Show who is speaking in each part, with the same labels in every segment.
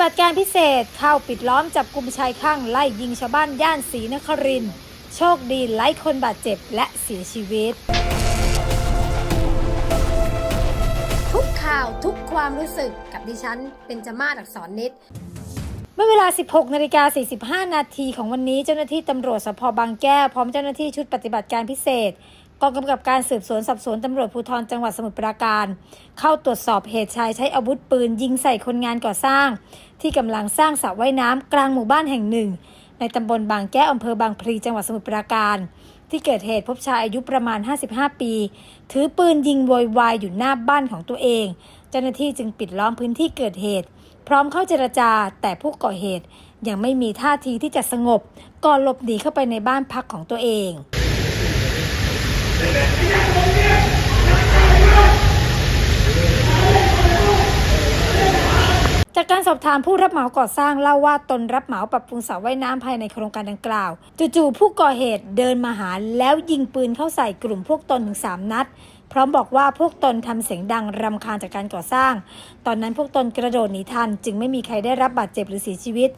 Speaker 1: บัติการพิเศษเข้าปิดล้อมจับกลุ่มชายข้างไล่ยิงชาวบ้านย่านศรีนครินทร์โชคดีไล่คนบาดเจ็บและเสียชีวิต ทุกข่าวทุกความรู้สึกกับดิฉันเป็นจมาศอักษรนิดเมื่อเวลา 16นาฬิกา45 นาทีของวันนี้เจ้าหน้าที่ตำรวจสพบางแก้ว พร้อมเจ้าหน้าที่ชุดปฏิบัติการพิเศษ กองกำกับการสืบสวนสอบสวนตำรวจภูธรจังหวัดสมุทรปราการ เข้าตรวจสอบเหตุชายใช้อาวุธปืนยิงใส่คนงานก่อสร้าง ที่กำลังสร้างสระว่ายน้ำกลางหมู่บ้านแห่งหนึ่ง ในตำบลบางแก้วอำเภอบางพลีจังหวัดสมุทรปราการ ที่เกิดเหตุพบชายอายุประมาณ 55 ปี ถือปืนยิงโวยวายอยู่หน้าบ้านของตัวเอง เจ้าหน้าที่จึงปิดล้อมพื้นที่เกิดเหตุ พร้อมเข้าเจรจาแต่ผู้ก่อเหตุยังไม่มีท่าทีที่จะสงบก่อนหลบหนีเข้าไปในบ้านพักของตัวเอง จากการสอบถามผู้รับเหมาก่อสร้างเล่าว่าตนรับเหมาปรับปรุงสระว่ายน้ำภายในโครงการดังกล่าวจู่ๆผู้ก่อเหตุเดินมาหาแล้วยิงปืนเข้าใส่กลุ่มพวกตนถึงสามนัด พร้อมบอกว่าพวกตนทำเสียงดังรำคาญจากการก่อสร้าง ตอนนั้นพวกตนกระโดดหนีทัน จึงไม่มีใครได้รับบาดเจ็บหรือเสียชีวิต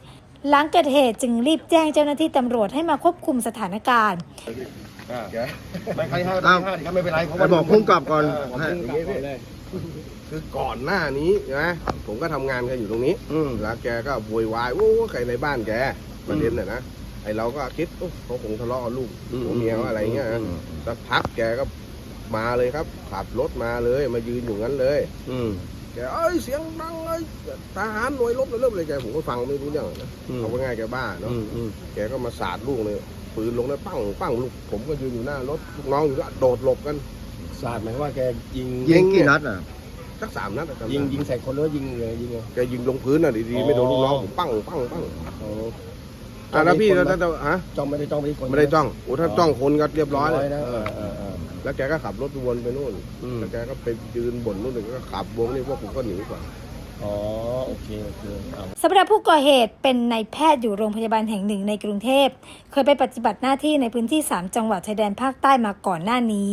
Speaker 1: หลังเกิดเหตุจึงรีบแจ้งเจ้าหน้าที่ตำรวจให้มาควบคุมสถานการณ์
Speaker 2: ไม่ใครห้า
Speaker 3: อ้าว
Speaker 2: ห้าก็ไม่เป็นไรเพราะ
Speaker 3: ไปบอกพุ่งกลับก่อน
Speaker 2: เออบอกพุ่งกลับก่อนเลยคือก่อนหน้านี้นะผมก็ทำงานกันอยู่ตรงนี้
Speaker 3: อืม
Speaker 2: แล้วแกก็โวยวายโอ้ใครในบ้านแกประเด็นน่ะนะไอเราก็คิดโอ้เขาคงทะเลาะกับลูก
Speaker 3: อืม
Speaker 2: ผัวเมียเขาอะไรเงี้ยนะ
Speaker 3: อืม
Speaker 2: สักพักแกก็มาเลยครับ ขับรถมาเลยมายืนอยู่งั้นเลย
Speaker 3: อืม
Speaker 2: แกเอ้ยเสียงดังเลยทหารหน่วยรบเลยรบเลยแกผมก็ฟังไม่รู้เรื่องนะ
Speaker 3: อืม
Speaker 2: เอาว่าง่ายแกบ้าเนาะ
Speaker 3: อืมอืม
Speaker 2: แกก็มาสาดลูกเลยปืนลงแล้วปั้งปั้งลูกผมก็ยืนอยู่หน้ารถลูกน้องอยู่ก็โดดหลบกัน
Speaker 4: สาดหมายว่าแกยิง
Speaker 3: ยิงกี่นัดอะ
Speaker 2: สักสามนัดอะจำได้
Speaker 4: ยิงยิงใส่คนหรือว่ายิงเลยยิงไง
Speaker 2: แกยิงลงพื้นน่ะดีๆไม่โดนลูกน้องผมปั้งปั้งปั้ง
Speaker 4: โอ้
Speaker 2: อะแล้วพี่แล้วถ้าฮะ
Speaker 4: จ้องไม่ได้จ้องไปที่คน
Speaker 2: ไม่ได้จ้องโอ้ถ้าจ้องคนก็เรียบร้อยเลย
Speaker 4: นะ
Speaker 2: เอ
Speaker 4: เอ
Speaker 2: อ
Speaker 4: อเออเออ
Speaker 2: แล้วแกก็ขับรถวนไปนู่น
Speaker 3: อืม
Speaker 2: แล้วแกก็ไปยืนบ่นนู่นหนึ่งก็ขับวงนี่พวกผมก็หนีก่อน
Speaker 4: อ๋อโอเคโอเคเอา
Speaker 1: สำหรับผู้ก่อเหตุเป็นนายแพทย์อยู่โรงพยาบาลแห่งหนึ่งในกรุงเทพ เคยไปปฏิบัติหน้าที่ในพื้นที่ 3 จังหวัดชายแดนภาคใต้มาก่อนหน้านี้